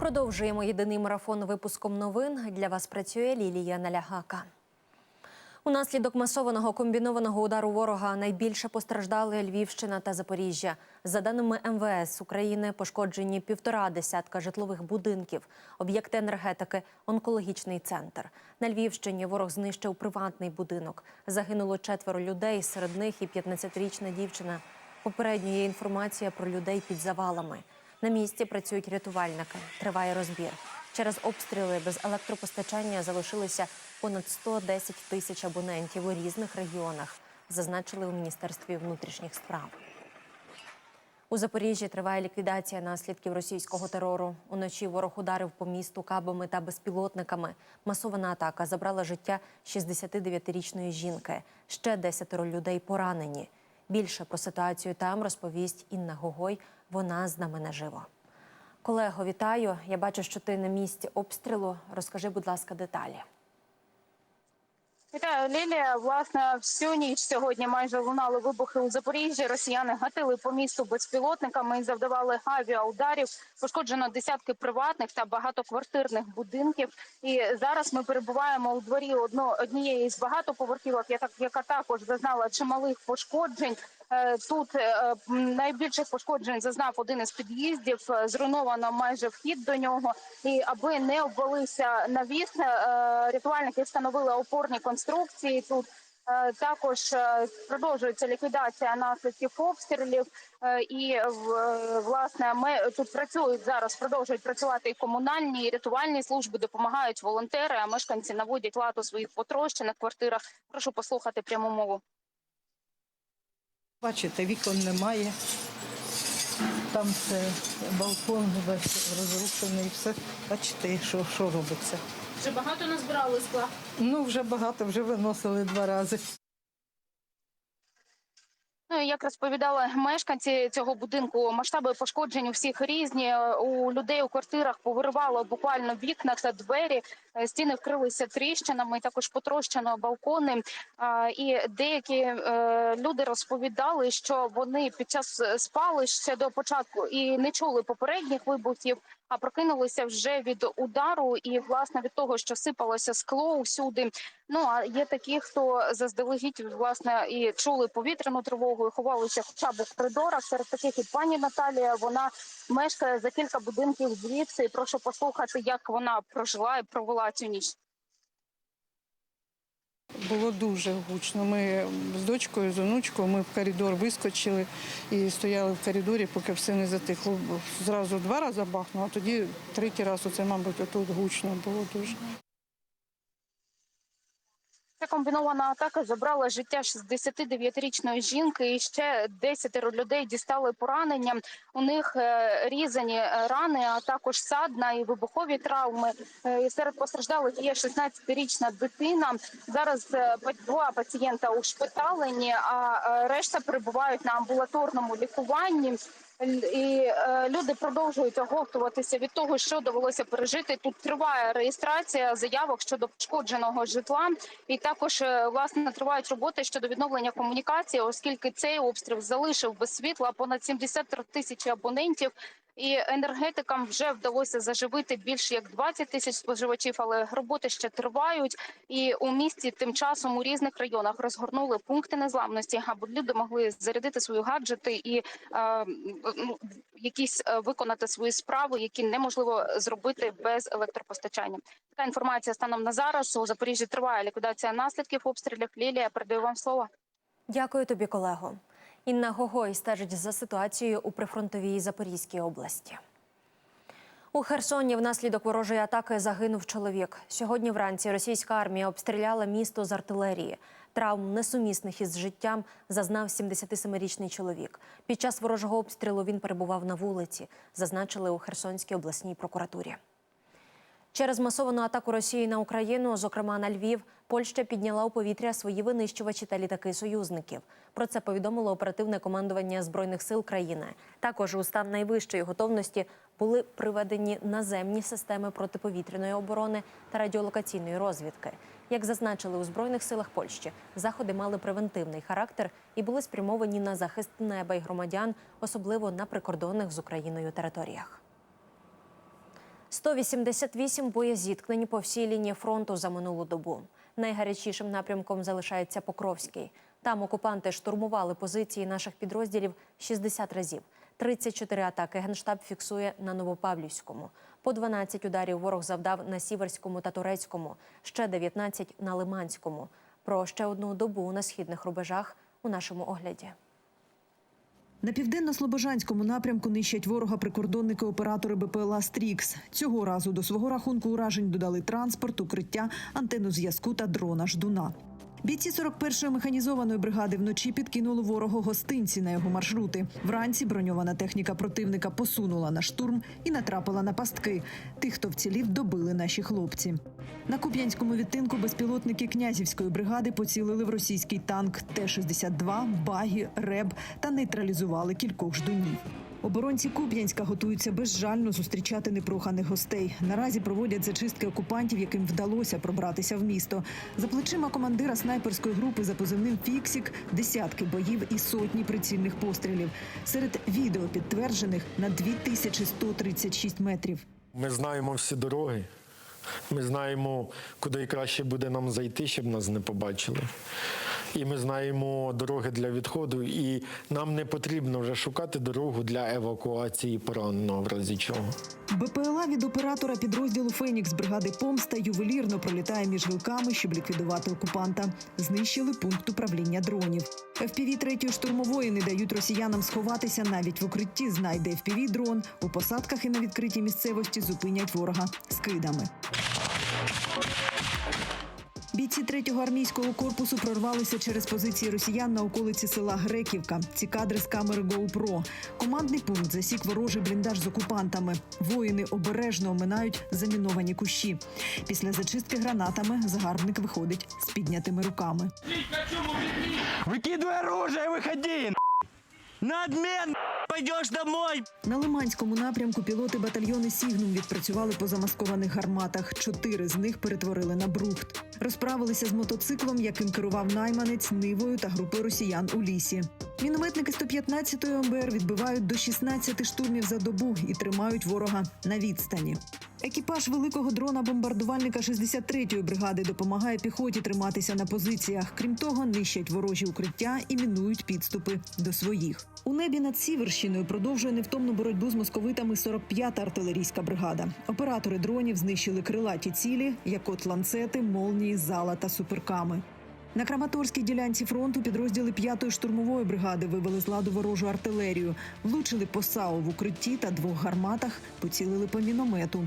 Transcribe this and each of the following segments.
Продовжуємо єдиний марафон випуском новин. Для вас працює Лілія Налягака. Унаслідок масованого комбінованого удару ворога найбільше постраждали Львівщина та Запоріжжя. За даними МВС України, пошкоджені півтора десятка житлових будинків, об'єкти енергетики, онкологічний центр. На Львівщині ворог знищив приватний будинок. Загинуло четверо людей, серед них і 15-річна дівчина. Попередньо є інформація про людей під завалами. На місці працюють рятувальники. Триває розбір. Через обстріли без електропостачання залишилися понад 110 тисяч абонентів у різних регіонах, зазначили у Міністерстві внутрішніх справ. У Запоріжжі триває ліквідація наслідків російського терору. Уночі ворог ударив по місту кабами та безпілотниками. Масована атака забрала життя 69-річної жінки. Ще десятеро людей поранені. Більше про ситуацію там розповість Інна Гогой. Вона з нами наживо. Колего, вітаю. Я бачу, що ти на місці обстрілу. Розкажи, будь ласка, деталі. Вітаю, Лілія. Власне, всю ніч сьогодні майже лунали вибухи у Запоріжжі. Росіяни гатили по місту безпілотниками і завдавали авіаударів. Пошкоджено десятки приватних та багатоквартирних будинків. І зараз ми перебуваємо у дворі одно, однієї з багатоповерхівок, яка, також зазнала чималих пошкоджень. Е, Тут е, найбільших пошкоджень зазнав один із під'їздів. Зруйновано майже вхід до нього. І аби не обвалився навіс, е, рятувальники встановили опорні конструкції. Тут також продовжується ліквідація наслідків обстрілів. І власне ми тут працюють зараз. Продовжують працювати і комунальні і рятувальні служби, допомагають волонтери. А мешканці наводять лад у своїх потрощених квартирах. Прошу послухати пряму мову. Бачите, вікон немає. Там все, балкон весь розрушений, все. Бачите, що, що робиться. Вже багато назбирали скла. Ну, вже багато, вже виносили два рази. Ну як розповідали мешканці цього будинку, масштаби пошкоджень у всіх різні. У людей у квартирах повиривало буквально вікна та двері. Е, Стіни вкрилися тріщинами, також потрощено балкони. І деякі е, люди розповідали, що вони під час спали ще до початку і не чули попередніх вибухів, а прокинулися вже від удару і власне від того, що сипалося скло усюди. Ну а є такі, хто заздалегідь власне і чули повітряну тривогу, і ховалися хоча б у коридорах. Серед таких і пані Наталія. Вона мешкає за кілька будинків звідси. Прошу послухати, як вона прожила і провела цю ніч. Було дуже гучно. Ми з дочкою, з онучкою, ми в коридор вискочили і стояли в коридорі, поки все не затихло. Зразу два рази бахнуло, а тоді третій раз, оце, мабуть, отут гучно було дуже. Ця комбінована атака забрала життя 69-річної жінки, і ще 10 людей дістали поранення. У них е, різані е, рани, а також садна і вибухові травми. Е, І серед постраждалих є 16-річна дитина. Зараз два пацієнта ушпиталені, а е, решта перебувають на амбулаторному лікуванні. І е, люди продовжують оговтуватися від того, що довелося пережити. Тут триває реєстрація заявок щодо пошкодженого житла, і також е, власне тривають роботи щодо відновлення комунікації, оскільки цей обстріл залишив без світла понад 73 тисячі абонентів. І енергетикам вже вдалося заживити більше як 20 тисяч споживачів, але роботи ще тривають. І у місті тим часом у різних районах розгорнули пункти незламності, аби люди могли зарядити свої гаджети і е, ну, якісь е, виконати свої справи, які неможливо зробити без електропостачання. Така інформація станом на зараз. У Запоріжжі триває ліквідація наслідків обстрілів. Лілія передаю вам слово. Дякую тобі, колего. Інна Гогой стежить за ситуацією у прифронтовій Запорізькій області. У Херсоні внаслідок ворожої атаки загинув чоловік. Сьогодні вранці російська армія обстріляла місто з артилерії. Травм несумісних із життям зазнав 77-річний чоловік. Під час ворожого обстрілу він перебував на вулиці, зазначили у Херсонській обласній прокуратурі. Через масовану атаку Росії на Україну, зокрема на Львів, Польща підняла у повітря свої винищувачі та літаки союзників. Про це повідомило оперативне командування збройних сил країни. Також у стан найвищої готовності були приведені наземні системи протиповітряної оборони та радіолокаційної розвідки. Як зазначили у збройних силах Польщі, заходи мали превентивний характер і були спрямовані на захист неба й громадян, особливо на прикордонних з Україною територіях. 188 боєзіткнень по всій лінії фронту за минулу добу. Найгарячішим напрямком залишається Покровський. Там окупанти штурмували позиції наших підрозділів 60 разів. 34 атаки генштаб фіксує на Новопавлівському. По 12 ударів ворог завдав на Сіверському та Турецькому, ще 19 на Лиманському. Про ще одну добу на східних рубежах у нашому огляді. На південно-слобожанському напрямку нищать ворога прикордонники оператори БПЛА Стрікс. Цього разу до свого рахунку уражень додали транспорт, укриття, антенну зв'язку та дрона ждуна. Бійці 41-ї механізованої бригади вночі підкинули ворогу гостинці на його маршрути. Вранці броньована техніка противника посунула на штурм і натрапила на пастки. Тих, хто вцілів, добили наші хлопці. На Куп'янському відтинку безпілотники князівської бригади поцілили в російський танк Т-62, багі, реб та нейтралізували кількох ждунів. Оборонці Куп'янська готуються безжально зустрічати непроханих гостей. Наразі проводять зачистки окупантів, яким вдалося пробратися в місто. За плечима командира снайперської групи за позивним Фіксік десятки боїв і сотні прицільних пострілів. Серед відео підтверджених на 2136 метрів. Ми знаємо всі дороги. Ми знаємо, куди краще буде нам зайти, щоб нас не побачили. І ми знаємо дороги для відходу, і нам не потрібно вже шукати дорогу для евакуації пораненого в разі чого. БПЛА від оператора підрозділу Фенікс бригади Помста ювелірно пролітає між гілками, щоб ліквідувати окупанта. Знищили пункт управління дронів. ФПВ третьої штурмової не дають росіянам сховатися навіть в укритті. Знайде ФПВ дрон у посадках і на відкритій місцевості зупинять ворога скидами. Бійці третього армійського корпусу прорвалися через позиції росіян на околиці села Греківка. Ці кадри з камери GoPro. Командний пункт засік ворожий бліндаж з окупантами. Воїни обережно оминають заміновані кущі. Після зачистки гранатами загарбник виходить з піднятими руками. Выкидывай оружие, выходи! На обмен! Пойдешь домой! На Лиманському напрямку пілоти батальйони Сігнум відпрацювали по замаскованих гарматах. Чотири з них перетворили на брухт. Розправилися з мотоциклом, яким керував найманець, нивою та групою росіян у лісі. Мінометники 115-ї ОМБР відбивають до 16 штурмів за добу і тримають ворога на відстані. Екіпаж великого дрона бомбардувальника 63-ї бригади допомагає піхоті триматися на позиціях. Крім того, нищать ворожі укриття і мінують підступи до своїх. У небі над Сіверщиною продовжує невтомну боротьбу з московитами 45-та артилерійська бригада. Оператори дронів знищили крилаті цілі, як от ланцети, молнії, зала та суперками. На Краматорській ділянці фронту підрозділи 5-ї штурмової бригади вивели з ладу ворожу артилерію, влучили по САУ в укритті та двох гарматах, поцілили по міномету.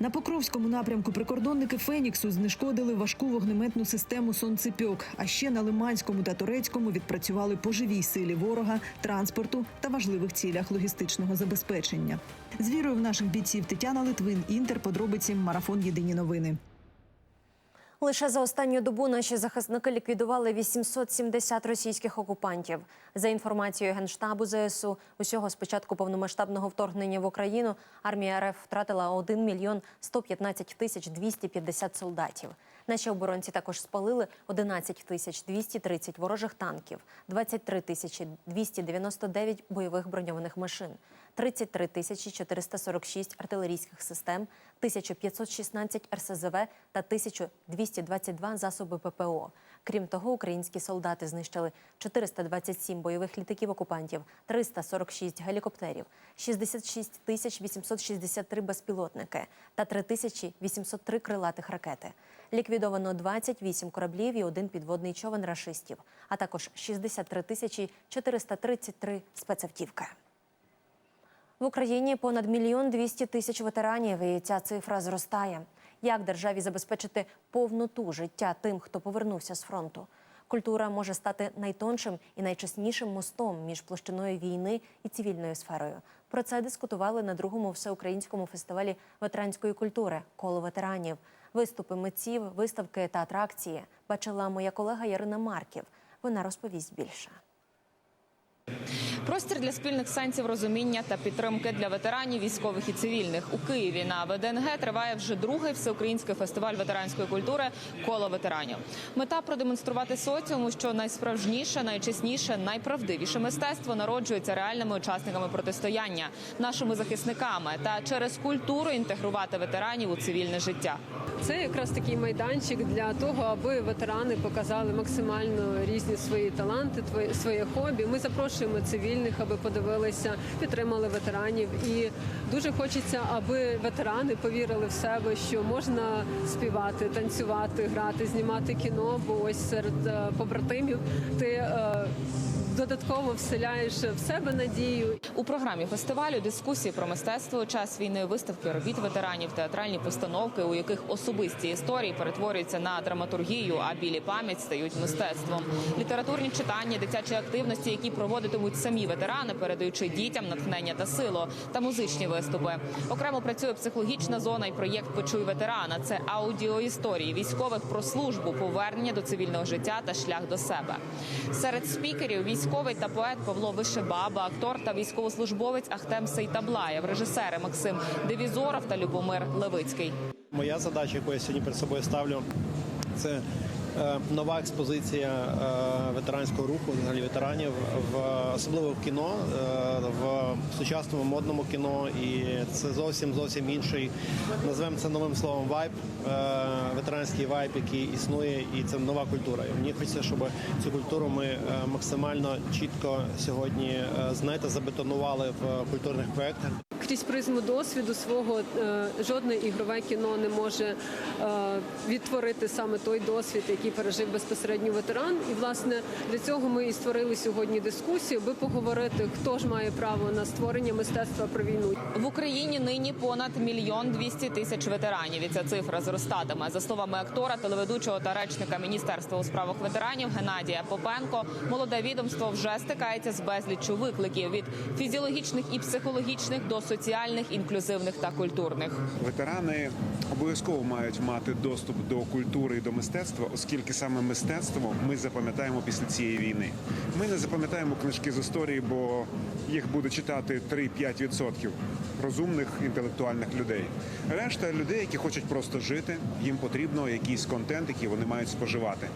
На Покровському напрямку прикордонники Феніксу знешкодили важку вогнеметну систему «Сонцепьок», а ще на Лиманському та Турецькому відпрацювали по живій силі ворога, транспорту та важливих цілях логістичного забезпечення. З вірою в наших бійців Тетяна Литвин, Інтер, подробиці, марафон Єдині новини. Лише за останню добу наші захисники ліквідували 870 російських окупантів. За інформацією Генштабу ЗСУ, усього з початку повномасштабного вторгнення в Україну армія РФ втратила 1 мільйон 115 тисяч 250 солдатів. Наші оборонці також спалили 11 тисяч 230 ворожих танків, 23 тисячі 299 бойових броньованих машин, 33 тисячі 446 артилерійських систем, 1516 РСЗВ та 1222 засоби ППО. Крім того, українські солдати знищили 427 бойових літаків окупантів, 346 гелікоптерів, 66 тисяч 863 безпілотники та 3803 крилатих ракети. Ліквідовано 28 кораблів і один підводний човен рашистів, а також 63 тисячі 433 спецавтівки. В Україні понад мільйон двісті тисяч ветеранів, і ця цифра зростає. Як державі забезпечити повноту життя тим, хто повернувся з фронту? Культура може стати найтоншим і найчеснішим мостом між площиною війни і цивільною сферою. Про це дискутували на другому всеукраїнському фестивалі ветеранської культури коло ветеранів. Виступи митців, виставки та атракції бачила моя колега Ярина Марків. Вона розповість більше. Простір для спільних сенсів розуміння та підтримки для ветеранів військових і цивільних у Києві на ВДНГ триває вже другий всеукраїнський фестиваль ветеранської культури коло ветеранів. Мета продемонструвати соціуму, що найсправжніше, найчесніше, найправдивіше мистецтво народжується реальними учасниками протистояння, нашими захисниками та через культуру інтегрувати ветеранів у цивільне життя. Це якраз такий майданчик для того, аби ветерани показали максимально різні свої таланти, своє хобі. Ми запрошуємо цивільних, аби подивилися, підтримали ветеранів. І дуже хочеться, аби ветерани повірили в себе, що можна співати, танцювати, грати, знімати кіно. Бо ось серед е, побратимів ти е, додатково вселяєш в себе надію У програмі фестивалю дискусії про мистецтво, час війни, виставки робіт ветеранів, театральні постановки, у яких особисті історії перетворюються на драматургію, а білі пам'ять стають мистецтвом. Літературні читання, дитячі активності, які проводитимуть самі ветерани, передаючи дітям натхнення та силу, та музичні виступи. Окремо працює психологічна зона і проєкт Почуй ветерана. Це аудіоісторії військових про службу, повернення до цивільного життя та шлях до себе. Серед спікерів військовий та поет Павло Вишебаба, актор та військовослужбовець Ахтем Сейтаблаєв, режисери Максим Девізоров та Любомир Левицький. Моя задача, яку я сьогодні перед собою ставлю, це нова експозиція е, ветеранського руху, взагалі ветеранів, в особливо в кіно, е, в сучасному модному кіно. І це зовсім зовсім інший, назвемо це новим словом вайб, е, ветеранський вайб, який існує, і це нова культура. І мені хочеться, щоб цю культуру ми е, максимально чітко сьогодні е, знаєте, забетонували в культурних проєктах. Крізь призму досвіду свого е, жодне ігрове кіно не може е, відтворити саме той досвід, який пережив безпосередньо ветеран. І власне для цього ми і створили сьогодні дискусію, аби поговорити, хто ж має право на створення мистецтва про війну. В Україні нині понад мільйон двісті тисяч ветеранів. І ця цифра зростатиме. За словами актора, телеведучого та речника Міністерства у справах ветеранів Геннадія Попенко, молоде відомство вже стикається з безліччю викликів від фізіологічних і психологічних до соціальних, інклюзивних та культурних. Ветерани обов'язково мають мати доступ до культури і до мистецтва, оскільки саме мистецтво ми запам'ятаємо після цієї війни. Ми не запам'ятаємо книжки з історії, бо їх буде читати 3-5% розумних інтелектуальних людей. Решта людей, які хочуть просто жити, їм потрібно якийсь контент, який вони мають споживати.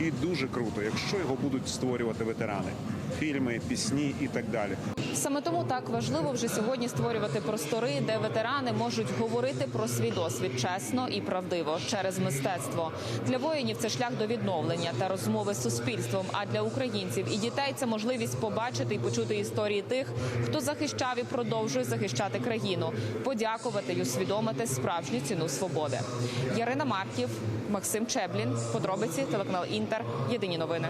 І дуже круто, якщо його будуть створювати ветерани, фільми, пісні і так далі. Саме тому так важливо вже сьогодні створювати простори, де ветерани можуть говорити про свій досвід чесно і правдиво через мистецтво. Для воїнів це шлях до відновлення та розмови з суспільством. А для українців і дітей це можливість побачити і почути історії тих, хто захищав і продовжує захищати країну, подякувати і усвідомити справжню ціну свободи. Ярина Марків, Максим Чеблін, подробиці телеканал Інтер. Єдині новини.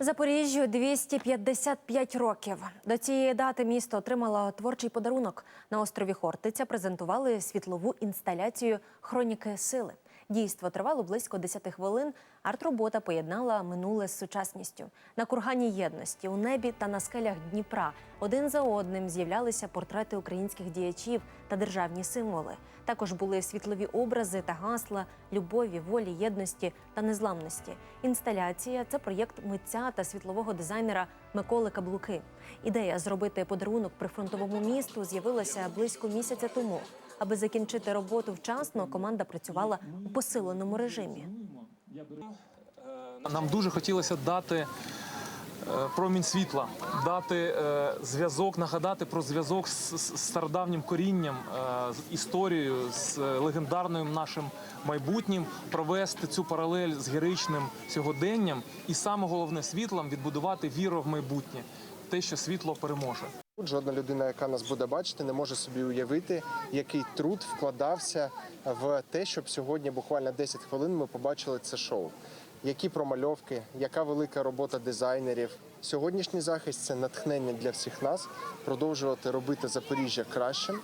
Запоріжжю 255 років. До цієї дати місто отримало творчий подарунок. На острові Хортиця презентували світлову інсталяцію Хроніки сили. Дійство тривало близько 10 хвилин. Арт-робота поєднала минуле з сучасністю. На кургані єдності у небі та на скелях Дніпра один за одним з'являлися портрети українських діячів та державні символи. Також були світлові образи та гасла любові, волі, єдності та незламності. Інсталяція це проєкт митця та світлового дизайнера Миколи Каблуки. Ідея зробити подарунок прифронтовому місту з'явилася близько місяця тому. Аби закінчити роботу вчасно, команда працювала у посиленому режимі. Нам дуже хотілося дати е, промінь світла, дати е, зв'язок, нагадати про зв'язок з, стародавнім корінням, е, з історією, з легендарним нашим майбутнім, провести цю паралель з героїчним сьогоденням і саме головне світлом відбудувати віру в майбутнє, те, що світло переможе. Жодна людина, яка нас буде бачити, не може собі уявити, який труд вкладався в те, щоб сьогодні, буквально 10 хвилин, ми побачили це шоу. Які промальовки, яка велика робота дизайнерів. Сьогоднішній захист це натхнення для всіх нас продовжувати робити Запоріжжя кращим.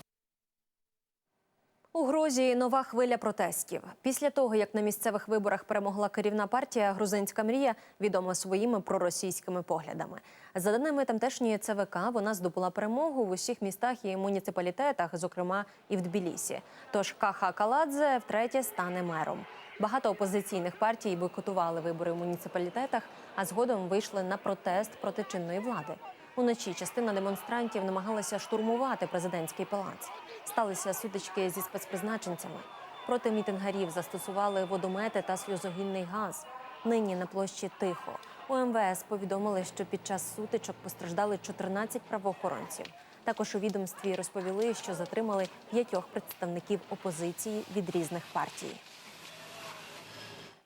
У Грузії нова хвиля протестів. Після того, як на місцевих виборах перемогла керівна партія Грузинська мрія, відома своїми проросійськими поглядами. За даними тамтешньої ЦВК, вона здобула перемогу в усіх містах і муніципалітетах, зокрема і в Тбілісі. Тож Каха Каладзе втретє стане мером. Багато опозиційних партій бойкотували вибори в муніципалітетах, а згодом вийшли на протест проти чинної влади. Уночі частина демонстрантів намагалася штурмувати президентський палац. Сталися сутички зі спецпризначенцями. Проти мітингарів застосували водомети та сльозогінний газ. Нині на площі тихо. У МВС повідомили, що під час сутичок постраждали 14 правоохоронців. Також у відомстві розповіли, що затримали п'ятьох представників опозиції від різних партій.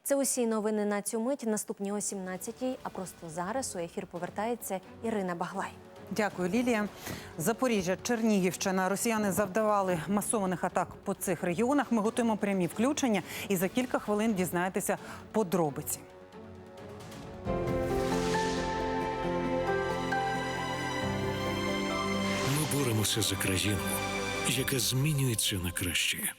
Це усі новини на цю мить. Наступні о 17-й, А просто зараз у ефір повертається Ірина Баглай. Дякую, Лілія. Запоріжжя, Чернігівщина. Росіяни завдавали масованих атак по цих регіонах. Ми готуємо прямі включення і за кілька хвилин дізнаєтеся подробиці. Ми боремося за країну, яка змінюється на краще.